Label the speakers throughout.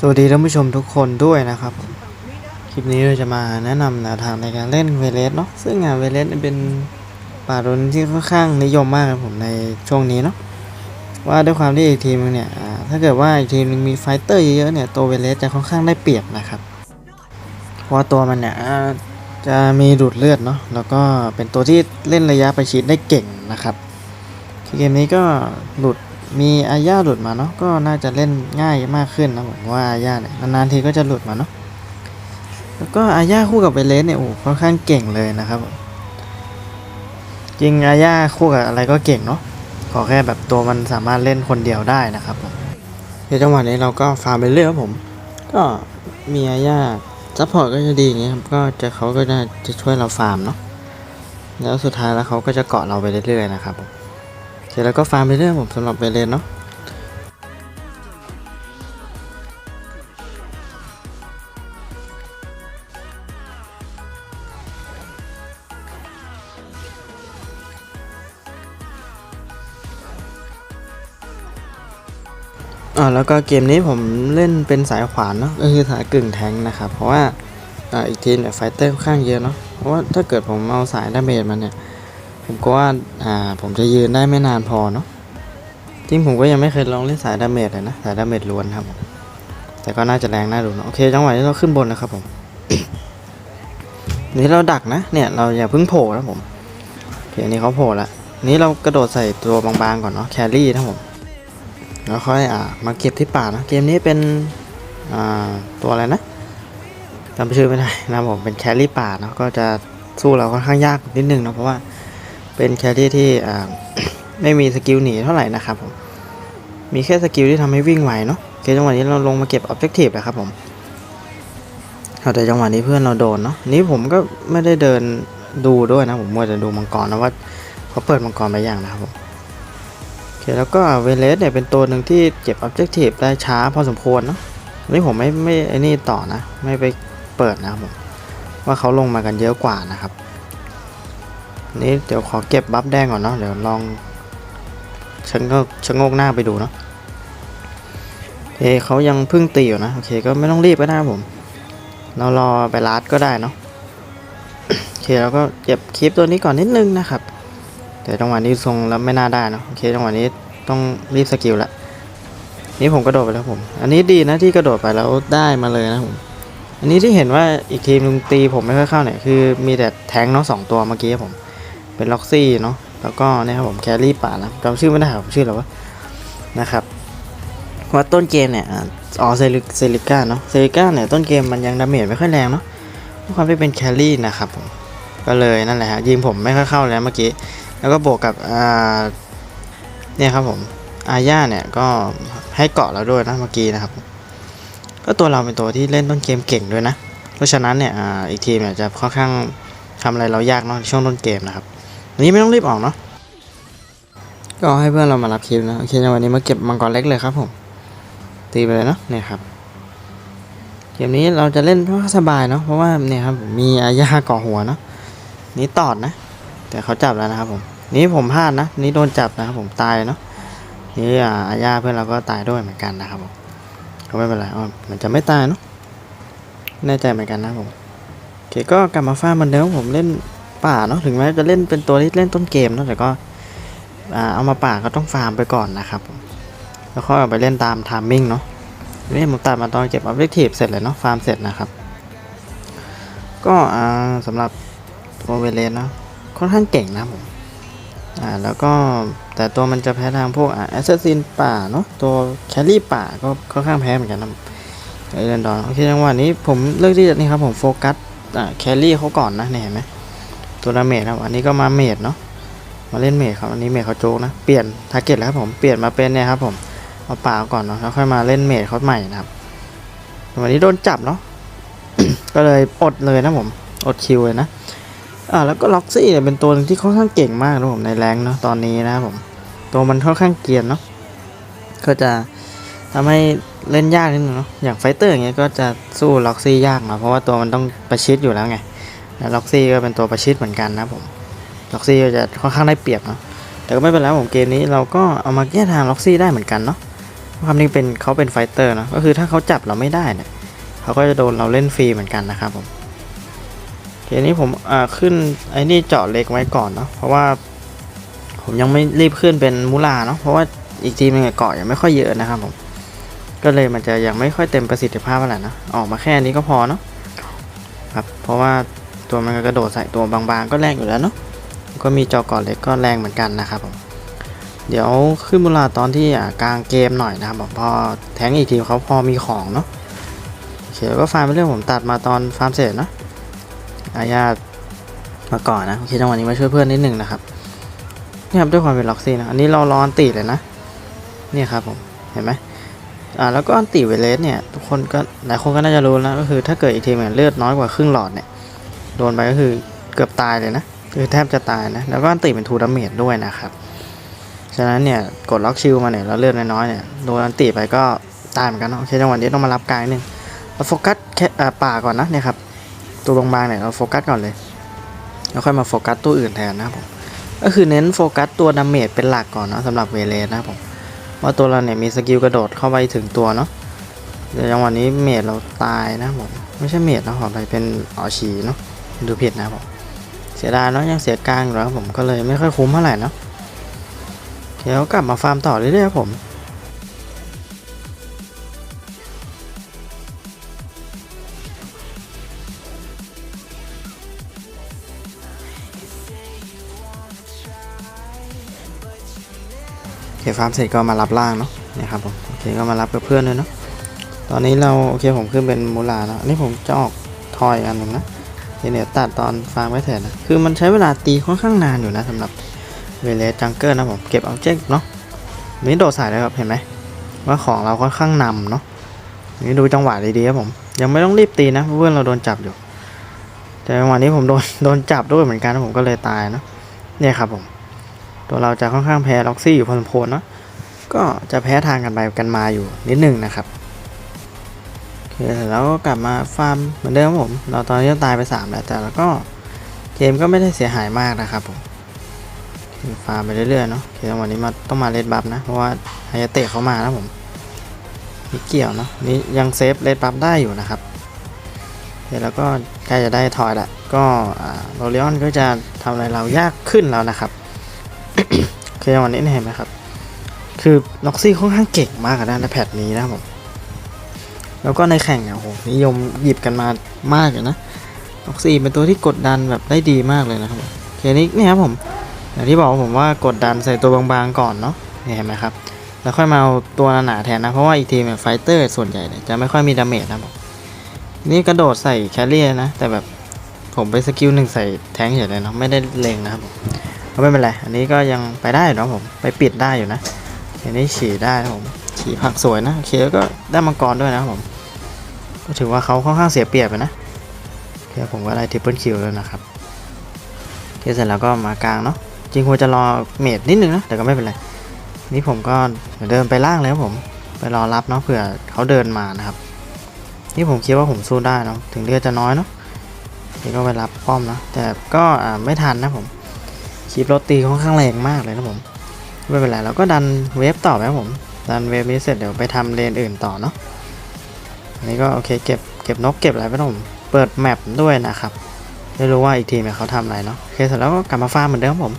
Speaker 1: สวัสดีท่านผู้ชมทุกคนด้วยนะครับ คลิปนี้เราจะมาแนะนำแนวทางในการเล่นเวเลสเนาะซึ่งงานเวเลสเป็นป่าดนที่ค่อนข้างนิยมมากครับผมในช่วงนี้เนาะว่าด้วยความที่อีกทีมนึงเนี่ยถ้าเกิดว่าอีกทีมนึงมีไฟเตอร์เยอะๆเนี่ยตัวเวเลสจะค่อนข้างได้เปรียบนะครับเพราะตัวมันเนี่ยจะมีดูดเลือดเนาะแล้วก็เป็นตัวที่เล่นระยะประชิดได้เก่งนะครับเกมนี้ก็หลุด มีอาญาหลุดมาเนาะก็น่าจะเล่นง่ายมากขึ้นนะผมว่าอาญาเนี่ยนานๆทีก็จะหลุดมาเนาะแล้วก็อาญาคู่กับเบเลสเนี่ยโอ้ค่อนข้างเก่งเลยนะครับจริงอาญาคู่กับอะไรก็เก่งเนาะขอแค่แบบตัวมันสามารถเล่นคนเดียวได้นะครับผมในจังหวะนี้เราก็ฟาร์มไปเรื่อยครับผม ก็มีอาญาซัพพอร์ตก็จะดีอย่างเงี้ยครับก็จะเขาก็จะจะช่วยเราฟาร์มเนาะแล้วสุดท้ายแล้วเขาก็จะเกาะเราไปเรื่อยๆนะครับผม เสร็จแล้วก็ฟาร์มไปเรื่อยผมสำหรับเบเลนเนาะอ่าแล้วก็เกมนี้ผมเล่นเป็นสายขวานเนาะก็คือสายกึ่งแทงนะครับ เพราะว่าอ่าอีกทีมเนี่ยไฟเตอร์ค่อนข้างเยอะเนาะเพราะว่าถ้าเกิดผมเอาสายดาเมจมันเนี่ย ผมก็ว่าอ่าผมจะยืนได้ไม่นานพอเนาะจริงผมก็ยังไม่เคยลองเล่นสายดาเมจเลยนะสายดาเมจล้วนครับผมแต่ก็น่าจะแรงน่าดูเนอะโอเคจังหวะนี้เราขึ้นบนนะครับผมนี่เราดักนะเนี่ยเราอย่าเพิ่งโผล่นะผมโอเคอันนี้เขาโผล่ละนี้เรากระโดดใส่ตัวบางๆก่อนเนาะแครี่นะผมแล้วค่อยอ่ามาเก็บที่ป่านะเกมนี้เป็นอ่าตัวอะไรนะจำชื่อไม่ได้นะผมเป็นแครี่ป่าเนาะก็จะสู้เราค่อนข้างยากนิดนึงเนาะเพราะว่า เป็นแครี่ที่ไม่มีสกิลหนีเท่าไหร่นะครับผมมีแค่สกิลที่ทำให้วิ่งไหวเนาะโอเคจังหวะนี้เราลงมาเก็บออบเจกตีฟนะครับผมแต่จังหวะนี้เพื่อนเราโดนเนาะนี้ผมก็ไม่ได้เดินดูด้วยนะผมมัวแต่ดูมังกรนะว่าเขาเปิดมังกรไปอย่างนะครับผมโอเคแล้วก็เวเลสเนี่ยเป็นตัวหนึ่งที่เก็บออบเจกตีฟได้ช้าพอสมควรเนาะนนี้ผมไม่ไม่ไอ้นี่ต่อนะ ไม่ไปเปิดนะครับผมว่าเขาลงมากันเยอะกว่านะครับ นี่เดี๋ยวขอเก็บบัฟแดงก่อนเนาะเดี๋ยวลองฉันก็ชะโงกหน้าไปดูเนาะเอเขายังพึ่งตีอยู่นะโอเคก็ไม่ต้องรีบก็ได้ผม เรารอไปลัดก็ได้เนาะโอเคเราก็เก็บคลิปตัวนี้ก่อนนิดนึงนะครับ แต่จังหวะนี้ทรงแล้วไม่น่าได้เนอะโอเคจังหวะนี้ต้องรีบสกิลละนี่ผมกระโดดไปแล้วผม อันนี้ดีนะที่กระโดดไปแล้วได้มาเลยนะผมอันนี้ที่เห็นว่าอีกทีมนึงตีผมไม่ค่อยเข้าเนี่ยคือมีแต่แทงเนาะสองตัวเมื่อกี้ผม เป็นล็อกซี่เนาะแล้วก็เนี่ยครับผมแครี่ป่านะจำชื่อไม่ได้ครับผมชื่ออะไรวะนะครับว่าต้นเกมเนี่ยอ๋อเซริเซริก้าเนาะเซริก้าเนี่ยต้นเกมมันยังดาเมจไม่ค่อยแรงเนาะด้วยความที่เป็นแครี่นะครับผมก็เลยนั่นแหละฮะยิงผมไม่ค่อยเข้าแล้วเมื่อกี้แล้วก็บวกกับอ่าเนี่ยครับผมอาญาเนี่ยก็ให้เกาะเราด้วยนะเมื่อกี้นะครับ ก็ตัวเราเป็นตัวที่เล่นต้นเกมเก่งด้วยนะ เพราะฉะนั้นเนี่ยอ่าอีกทีมเนี่ยจะค่อนข้างทำอะไรเรายากเนาะในช่วงต้นเกมนะครับันนี้ไม่ต้องรีบออกเนาะก็ให้เพื่อนเรามารับคลิปนะโอเคในวันนี้มาเก็บมังกรเล็กเลยครับผม ตีไปเลยเนาะเนี่ยครับเกมนี้เราจะเล่นเพราะว่าสบายเนาะเพราะว่าเนี่ยครับผมมีอาญาเกาะหัวเนาะนี่ตอดนะ แต่เขาจับแล้วนะครับผมนี่ผมพลาดนะนี่โดนจับนะครับผมตายเนาะนี่อาญาเพื่อนเราก็ตายด้วยเหมือนกันนะครับผมก็ไม่เป็นไรอ๋อมันจะไม่ตายเนาะแน่ใจเหมือนกันนะผมโอเคก็กลับมาฟาร์มเหมือนเดิมผมเล่น ป่าเนาะถึงแม้จะเล่นเป็นตัวที่เล่นต้นเกมเนาะแต่ก็เอามาป่าก็ต้องฟาร์มไปก่อนนะครับ แล้วค่อยไปเล่นตามทามมิ่งเนาะนี่ผมตัดมาตอนเก็บออบเจกตีฟเสร็จเลยเนาะฟาร์มเสร็จนะครับ ก็อ่าสำหรับตัวเวเลนเนาะค่อนข้างเก่งนะผมอ่าแล้วก็แต่ตัวมันจะแพ้ทางพวกแอสซัสซินป่าเนาะตัวแคลรี่ป่าก็ค่อนข้างแพ้เหมือนกันนะเอเลนดอนโอเคจังหวะนี้ผมเลือกที่จะนี่ครับผมโฟกัสอ่าแคลรี่เขาก่อนนะเนี่ยเห็นไหม ตัวดาเมจครับ อันนี้ก็มาเมจเนาะ มาเล่นเมจครับ อันนี้เมจเขาโจ๊กนะ เปลี่ยนทาร์เก็ตแล้วครับผม เปลี่ยนมาเป็นเนี่ยครับผม เอาป่าก่อนเนาะ แล้วค่อยมาเล่นเมจเขาใหม่นะครับ วันนี้โดนจับเนาะ ก็เลยอดเลยนะผม อดคิวเลยนะ อ่า แล้วก็ล็อกซี่เนี่ยเป็นตัวนึงที่ค่อนข้างเก่งมากนะผมในแรงเนาะ ตอนนี้นะครับผม ตัวมันค่อนข้างเกียนเนาะ ก็จะทำให้เล่นยากนิดนึงเนาะ อย่างไฟเตอร์อย่างเงี้ยก็จะสู้ล็อกซี่ยากน่อยเพราะว่าตัวมันต้องประชิดอยู่แล้วไง ล็อกซี่ก็เป็นตัวประชิดเหมือนกันนะผมล็อกซี่ก็จะค่อนข้างได้เปรียบเนาะแต่ก็ไม่เป็นไรผมเกมนี้เราก็เอามาแก้ทางล็อกซี่ได้เหมือนกันเนาะความนี้เป็นเขาเป็นไฟเตอร์เนอะก็คือถ้าเขาจับเราไม่ได้เนี่ยเขาก็จะโดนเราเล่นฟรีเหมือนกันนะครับผมทีนี้ผมอ่าขึ้นไอ้นี่เจาะเล็กไว้ก่อนเนาะเพราะว่า ผมยังไม่รีบขึ้นเป็นมูลาเนาะเพราะว่าอีกทีมหนึงเกาะยังไม่ค่อยเยอะนะครับผมก็เลยมันจะยังไม่ค่อยเต็มประสิทธิภาพเท่าไหร่นะออกมาแค่นี้ก็พอเนาะครับเพราะว่า ตัวมันก็กระโดดใส่ตัวบางๆ ก็แรงอยู่แล้วเนาะก็มีจอเกาะเล็กก็แรงเหมือนกันนะครับผมเดี๋ยวขึ้นมูลาตอนที่กลางเกมหน่อยนะครับผมพอแทงอีกทีเขาพอมีของเนาะโอเคแล้วก็ฟาร์มไปเรื่องผมตัดมาตอนฟาร์มเสร็จเนาะอาญาตมาก่อนนะโอเคจังหวะนี้มาช่วยเพื่อนนิดหนึ่งนะครับนี่ครับด้วยความเป็นล็อกซี่นะอันนี้เรารออันติเลยนะนี่ครับผมเห็นไหมอ่าแล้วก็อันติเวเลสเนี่ยทุกคนก็หลายคนก็น่าจะรู้นะก็คือถ้าเกิดอีกทีมเนี่ยเลือดน้อยกว่าครึ่งหลอดเนี่ย โดนไปก็คือเกือบตายเลยนะคือแทบจะตายนะ แล้วก็อันติเป็นทูดาเมจด้วยนะครับ ฉะนั้นเนี่ยกดล็อกชิลมาเนี่ยแล้วเลือดน้อยๆเนี่ยโดนอันติไปก็ตายเหมือนกันเนาะโอเคจังหวะนี้ต้องมารับกางนิดนึงเราโฟกัสแค่อ่าป่าก่อนนะเนี่ยครับตัวบางๆเนี่ยเราโฟกัสก่อนเลยแล้วค่อยมาโฟกัสตัวอื่นแทนนะครับผมก็คือเน้นโฟกัสตัวดาเมจเป็นหลักก่อนเนาะสำหรับเวเลสนะครับผมว่าตัวเราเนี่ยมีสกิลกระโดดเข้าไปถึงตัวเนาะเดี๋ยวจังหวะนี้เมจเราตายนะผมไม่ใช่เมจนะขอไปเป็นออชีเนาะ ดูผิดนะผมเสียดายเนาะยังเสียกลางอยู่แล้วผมก็เลยไม่ค่อยคุ้มเท่าไหร่เนาะเดี๋ยวกลับมาฟาร์มต่อเรื่อยๆครับผมโอเคฟาร์มเสร็จก็มารับล่างเนาะนี่ครับผมโอเคก็มารับกับเพื่อนด้วยเนาะตอนนี้เราโอเคผมขึ้นเป็นมูลาเนาะอันนี้ผมจะออกทอยอันหนึ่งนะ เดี๋ยวเนี่ยตัดตอนฟาร์มไว้เถอะนะ คือมันใช้เวลาตีค่อนข้างนานอยู่นะสำหรับเวเลจังเกิลนะผมเก็บเอาเจ๊กเนาะนี่โดดสายเลยครับเห็นไหมว่าของเราค่อนข้างนำเนาะนี่ดูจังหวะดีๆครับผมยังไม่ต้องรีบตีนะเพื่อนเราโดนจับอยู่ แต่จังหวะนี้ผมโดนโดนจับด้วยเหมือนกันนะผมก็เลยตายเนาะเนี่ยครับผม ตัวเราจะค่อนข้างแพ้ล็อกซี่อยู่พอสมควรเนาะก็จะแพ้ทางกันไปกันมาอยู่นิดหนึงนะครับ แล้วก็กลับมาฟาร์มเหมือนเดิมครับผม เราตอนนี้ตายไป 3 แล้ว แต่แล้วก็เกมก็ไม่ได้เสียหายมากนะครับผมโอฟาร์มไปเรื่อยๆเนาะโอเควันนี้มาต้องมาเลดบัฟนะ เพราะว่าไฮยาเตะเขามาแล้วผมนี่เกี่ยวเนาะนี่ยังเซฟเลดบัฟได้อยู่นะครับโอเคแล้วก็ใกล้จะได้ทอยละก็โรเลออนก็จะทำอะไรเรายากขึ้นแล้วนะครับคือวันนี้เห็นไหมครับ คือล็อกซี่ค่อนข้างเก่งมากนะในแพทนี้นะผม แล้วก็ในแข่งเนี่ยโหนิยมหยิบกันมามากเลยนะล็อกซี่เป็นตัวที่กดดันแบบได้ดีมากเลยนะครับผมเคนี้เนี่ยครับผมอย่างที่บอกผมว่ากดดันใส่ตัวบางๆก่อนเนาะเนี่เห็นไหมครับแล้วค่อยมาเอาตัวหนาๆแทนนะเพราะว่าอีกทีมเนี่ยไฟเตอร์ส่วนใหญ่เนี่ยจะไม่ค่อยมีดาเมจนะครับผมนี่กระโดดใส่แคลรี่นะ แต่แบบผมไปสกิลหนึ่งใส่แทงเฉยเลยเนาะไม่ได้เลงนะครับผมก็ไม่เป็นไร อันนี้ก็ยังไปได้เนะผม ไปปิดได้อยู่นะอันนี้ฉี่ได้นะผม ฉี่ผักสวยนะโอเคแล้วก็ได้มังกรด้วยนะครับผมก็ถือว่าเขาค่อนข้างเสียเปรียบไปนะโอเคผมก็ได้ทริปเปิลคิวแล้วนะครับโอเคเสร็จแล้วก็มากลางเนาะจริงควรจะรอเมดนิดนึงนะแต่ก็ไม่เป็นไรนี่ผมก็เหมือนเดินไปล่างเลยครับผมไปรอรับเนาะเผื่อเขาเดินมานะครับ นี่ผมคิดว่าผมสู้ได้เนาะถึงเลือดจะน้อยเนาะนี่ก็ไปรับป้อมนะแต่ก็ไม่ทันนะผมคลิปรถตีค่อนข้างแรงมากเลยนะผมไม่เป็นไรเราก็ดันเวฟต่อไปครับผม ดันเวฟนี้เสร็จเดี๋ยวไปทำเลนอื่นต่อเนาะอันนี้ก็โอเคเก็บเก็บนกเก็บอะไรไปนะผมเปิดแมปด้วยนะครับได้รู้ว่าอีกทีมเขาทำอะไรเนาะโอเคเสร็จแล้วก็กลับมาฟาร์มเหมือนเดิมผม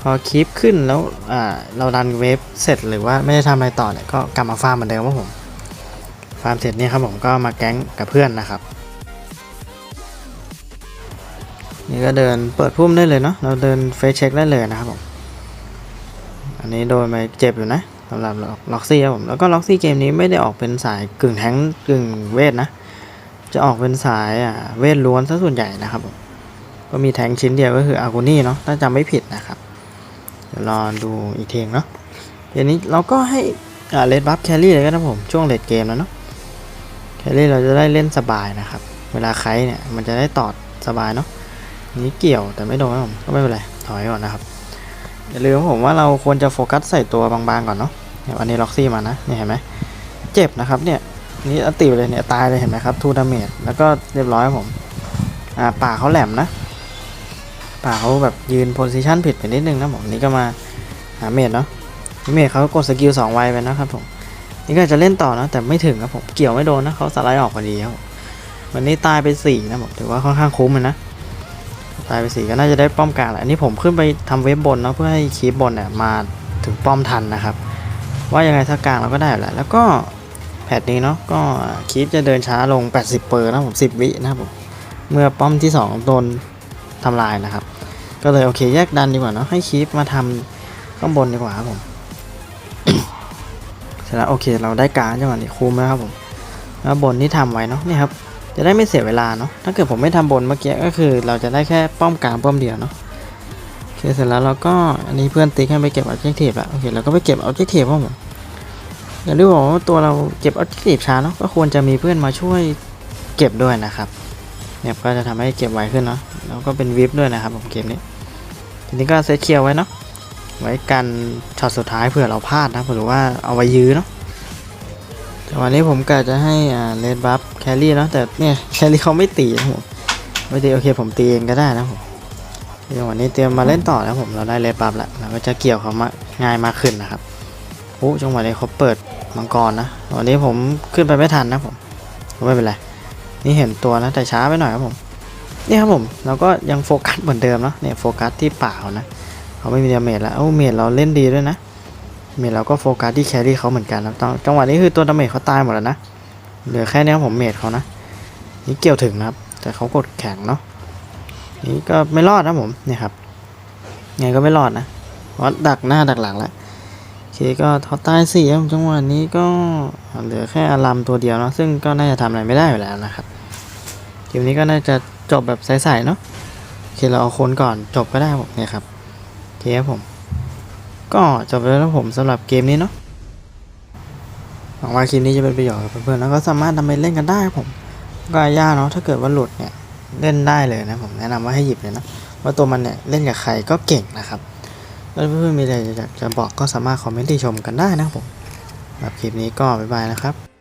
Speaker 1: พอคลิปขึ้นแล้วอ่าเราดันเวฟเสร็จหรือว่าไม่ได้ทำอะไรต่อเนี่ยก็กลับมาฟาร์มเหมือนเดิมครับผมฟาร์มเสร็จเนี่ยครับผมก็มาแก๊งกับเพื่อนนะครับ นี่ก็เดินเปิดพุ่มได้เลยเนาะเราเดินเฟซเช็คได้เลยนะครับผมอันนี้โดนไปเจ็บอยู่นะ สำหรับล็อกซี่ครับผมแล้วก็ล็อกซี่เกมนี้ไม่ได้ออกเป็นสายกึ่งแทงกึ่งเวทนะ จะออกเป็นสายอ่าเวทล้วนซะส่วนใหญ่นะครับผมก็มีแทงชิ้นเดียวก็คืออากูนี่เนาะถ้าจำไม่ผิดนะครับเดี๋ยวรอดูอีกเทีเนาะเดี๋ยวนี้เราก็ให้อ่าเลดบัฟแครี่เลยก็นะผมช่วงเลดเกมแล้วเนาะแครี่เราจะได้เล่นสบายนะครับ เวลาไคเนี่ยมันจะได้ตอดสบายเนาะนี้เกี่ยวแต่ไม่โดนผมก็ไม่เป็นไรถอยก่อนนะครับอย่าลืมผมว่าเราควรจะโฟกัสใส่ตัวบางๆก่อนเนาะ เนี่ยวันนี้ล็อกซี่มานะเนี่ยเห็นไหมเจ็บนะครับเนี่ยนี่อันติเลยเนี่ยตายเลยเห็นไหมครับทูดาเมจแล้วก็เรียบร้อยผมอ่าป่าเขาแหลมนะป่าเขาแบบยืนโพซิชันผิดไปนิดนึงนะผมนี่ก็มาหาเมจเนาะเมจเขากดสกิลสองไวไปนะครับผมนี่ก็จะเล่นต่อนะแต่ไม่ถึงครับผมเกี่ยวไม่โดนนะเขาสไลด์ออกพอดีครับวันนี้ตายไปสี่นะผมถือว่าค่อนข้างคุ้มเลยนะตายไปสี่ก็น่าจะได้ป้อมกลางแหละอันนี้ผมขึ้นไปทำเว็บบนเนาะเพื่อให้คีบบนเนี่ยมาถึงป้อมทันนะครับ ว่ายังไงถ้ากลางเราก็ได้อยู่แล้วแล้วก็แพทนี้เนาะก็คีบจะเดินช้าลง 80 เปอร์นะผม 10 วินะครับผมเมื่อป้อมที่ 2 โดนทำลายนะครับ ก็เลยโอเคแยกดันดีกว่าเนาะให้คีปมาทำข้างบนดีกว่าครับผมเสร็จแล้วโอเคเราได้กลางจังหวะนี้คุ้มแล้วครับผมแล้วบนที่ทำไว้เนาะนี่ครับจะได้ไม่เสียเวลาเนาะถ้าเกิดผมไม่ทำบนเมื่อกี้ก็คือ เราจะได้แค่ป้อมกลางป้อมเดียวเนาะโอเคเสร็จแล้วเราก็อันนี้เพื่อนติ๊กให้ไปเก็บออบเจกตีฟละโอเคเราก็ไปเก็บออบเจกตีฟครับผม อย่างที่บอกว่าตัวเราเก็บออบเจกตีฟช้าเนาะก็ควรจะมีเพื่อนมาช่วยเก็บด้วยนะครับเนี่ยก็จะทำให้เก็บไวขึ้นเนาะแล้วก็เป็นวิปด้วยนะครับผมเกมนี้ทีนี้ก็เซตเคลียร์ไว้เนาะไว้กันช็อตสุดท้ายเผื่อเราพลาดนะหรือว่าเอาไว้ยื้อเนาะแต่วันนี้ผมกะจะให้อ่าเลดบัฟแครี่เนาะแต่เนี่ยแครี่เขาไม่ตีนะผมไม่ตีโอเคผมตีเองก็ได้นะผมเดี๋ยววันนี้เตรียมมาเล่นต่อแล้วผมเราได้เลดบัฟแล้วเราก็จะเกี่ยวเขามาง่ายมากขึ้นนะครับ อ้จังหวะนี้เขาเปิดมังกรนะวันนี้ผมขึ้นไปไม่ทันนะผมไม่เป็นไรนี่เห็นตัวนะแต่ช้าไปหน่อยครับผมนี่ครับผมเราก็ยังโฟกัสเหมือนเดิมเนาะเนี่ยโฟกัสที่ป่านะเขาไม่มีดาเมจแล้วเอ้าเมจเราเล่นดีด้วยนะเมจเราก็โฟกัสที่แครี่เขาเหมือนกันนะตอนจังหวะนี้คือตัวดาเมจเขาตายหมดแล้วนะเหลือแค่เนี้ยผมเมจเขานะนี่เกี่ยวถึงนะครับ แต่เขากดแข็งเนาะนี่ก็ไม่รอดนะผมเนี่ยครับไงก็ไม่รอดนะเพราะดักหน้าดักหลังแล้ว เคก็เขาตายสี่ครับจังหวะนี้ก็เหลือแค่อารัมตัวเดียวเนาะซึ่งก็น่าจะทำอะไรไม่ได้อยู่แล้วนะครับเกมนี้ก็น่าจะจบแบบใสๆเนาะโอเคเราเอาคนก่อนจบก็ได้ผมเนี่ยครับโอเคครับผม ก็จบแล้วนะผมสำหรับเกมนี้เนาะหวังว่าคลิปนี้จะเป็นประโยชน์กับเพื่อนๆแล้วก็สามารถนำไปเล่นกันได้ผมก็อาย่าเนาะถ้าเกิดว่าหลุดเนี่ยเล่นได้เลยนะผมแนะนำว่าให้หยิบเลยนะว่าตัวมันเนี่ยเล่นกับใครก็เก่งนะครับ แล้วเพื่อนๆมีอะไรอยากจะบอกก็สามารถคอมเมนต์ที่ชมกันได้นะครับผมแบบคลิปนี้ก็บ๊ายบายนะครับ